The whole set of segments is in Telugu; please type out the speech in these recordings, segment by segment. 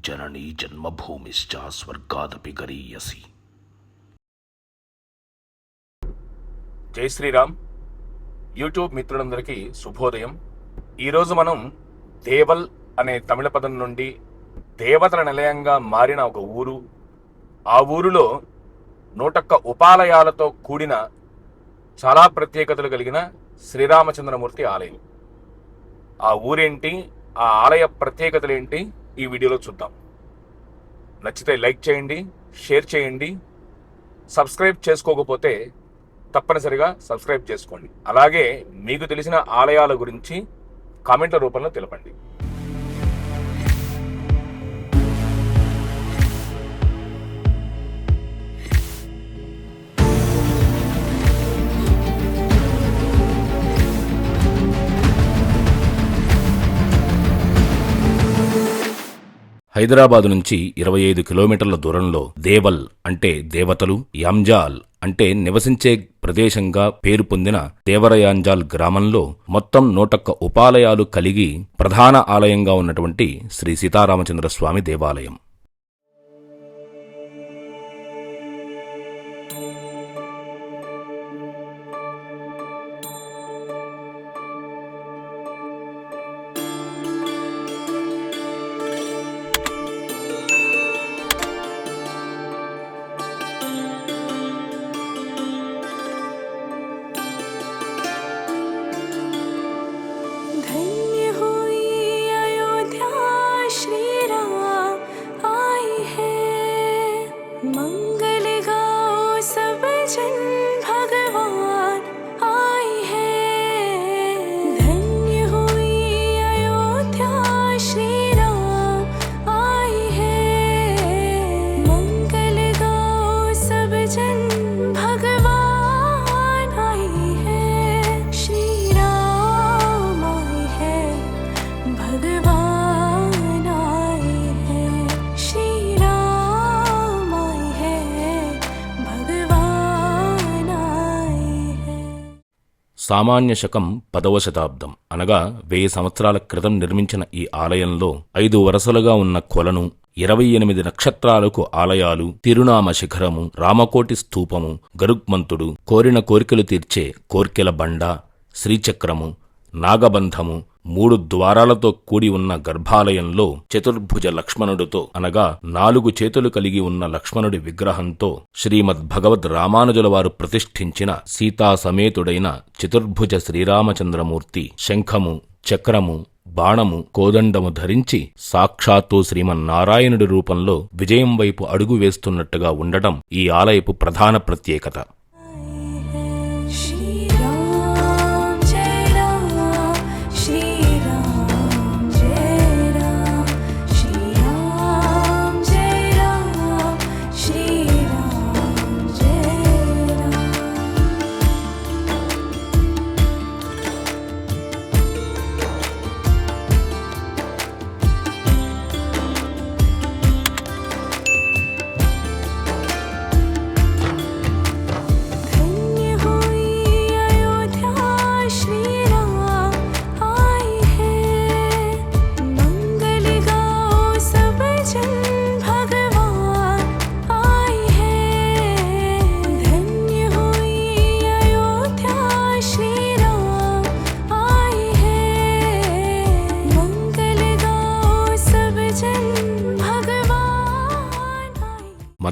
జననీ జన్మభూమిశ్చ స్వర్గాదపి గరీయసి జై శ్రీరామ్. యూట్యూబ్ మిత్రులందరికీ శుభోదయం. ఈరోజు మనం దేవల్ అనే తమిళ పదం నుండి దేవతల నిలయంగా మారిన ఒక ఊరు. ఆ ఊరిలో నూటొక్క ఉపాలయాలతో కూడిన చాలా ప్రత్యేకతలు కలిగిన శ్రీరామచంద్రమూర్తి ఆలయం. ఆ ఊరేంటి? ఆ ఆలయ ప్రత్యేకతలు ఏంటి ఈ వీడియోలో చూద్దాం. నచ్చితే లైక్ చేయండి షేర్ చేయండి సబ్స్క్రైబ్ చేసుకోకపోతే తప్పనిసరిగా సబ్స్క్రైబ్ చేసుకోండి. అలాగే మీకు తెలిసిన ఆలయాల గురించి కామెంట్ల రూపంలో తెలపండి. హైదరాబాదు నుంచి ఇరవై ఐదు కిలోమీటర్ల దూరంలో దేవల్ అంటే దేవతలు యాంజాల్ అంటే నివసించే ప్రదేశంగా పేరు పొందిన దేవరయాంజాల్ గ్రామంలో మొత్తం నూటొక్క ఉపాలయాలు కలిగి ప్రధాన ఆలయంగా ఉన్నటువంటి శ్రీ సీతారామచంద్ర స్వామి దేవాలయం. 怕给我 సామాన్య శకం పదవ శతాబ్దం. అనగా వెయ్యి సంవత్సరాల క్రితం నిర్మించిన ఈ ఆలయంలో ఐదు వరుసలుగా ఉన్న కొలను ఇరవై ఎనిమిది నక్షత్రాలకు ఆలయాలు తిరునామ శిఖరము రామకోటి స్థూపము గరుగ్మంతుడు కోరిన కోరికలు తీర్చే కోర్కెల బండ శ్రీచక్రము నాగబంధము మూడు ద్వారాలతో కూడి ఉన్న గర్భాలయంలో చతుర్భుజ లక్ష్మణుడితో అనగా నాలుగు చేతులు కలిగి ఉన్న లక్ష్మణుడి విగ్రహంతో శ్రీమద్ భగవద్ రామానుజుల వారు ప్రతిష్ఠించిన సీతా సమేతుడైన చతుర్భుజ శ్రీరామచంద్రమూర్తి శంఖము చక్రము బాణము కోదండము ధరించి సాక్షాత్తు శ్రీమన్నారాయణుడి రూపంలో విజయం వైపు అడుగు వేస్తున్నట్టుగా ఉండటం ఈ ఆలయపు ప్రధాన ప్రత్యేకత.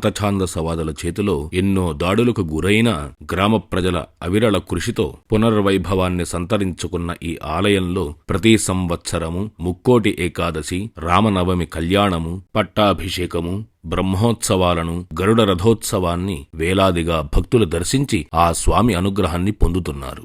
మతఛాందసవాదుల చేతిలో ఎన్నో దాడులకు గురైన గ్రామ ప్రజల అవిరళ కృషితో పునర్వైభవాన్ని సంతరించుకున్న ఈ ఆలయంలో ప్రతి సంవత్సరము ముక్కోటి ఏకాదశి రామనవమి కళ్యాణము పట్టాభిషేకము బ్రహ్మోత్సవాలను గరుడ రథోత్సవాన్ని వేలాదిగా భక్తులు దర్శించి ఆ స్వామి అనుగ్రహాన్ని పొందుతున్నారు.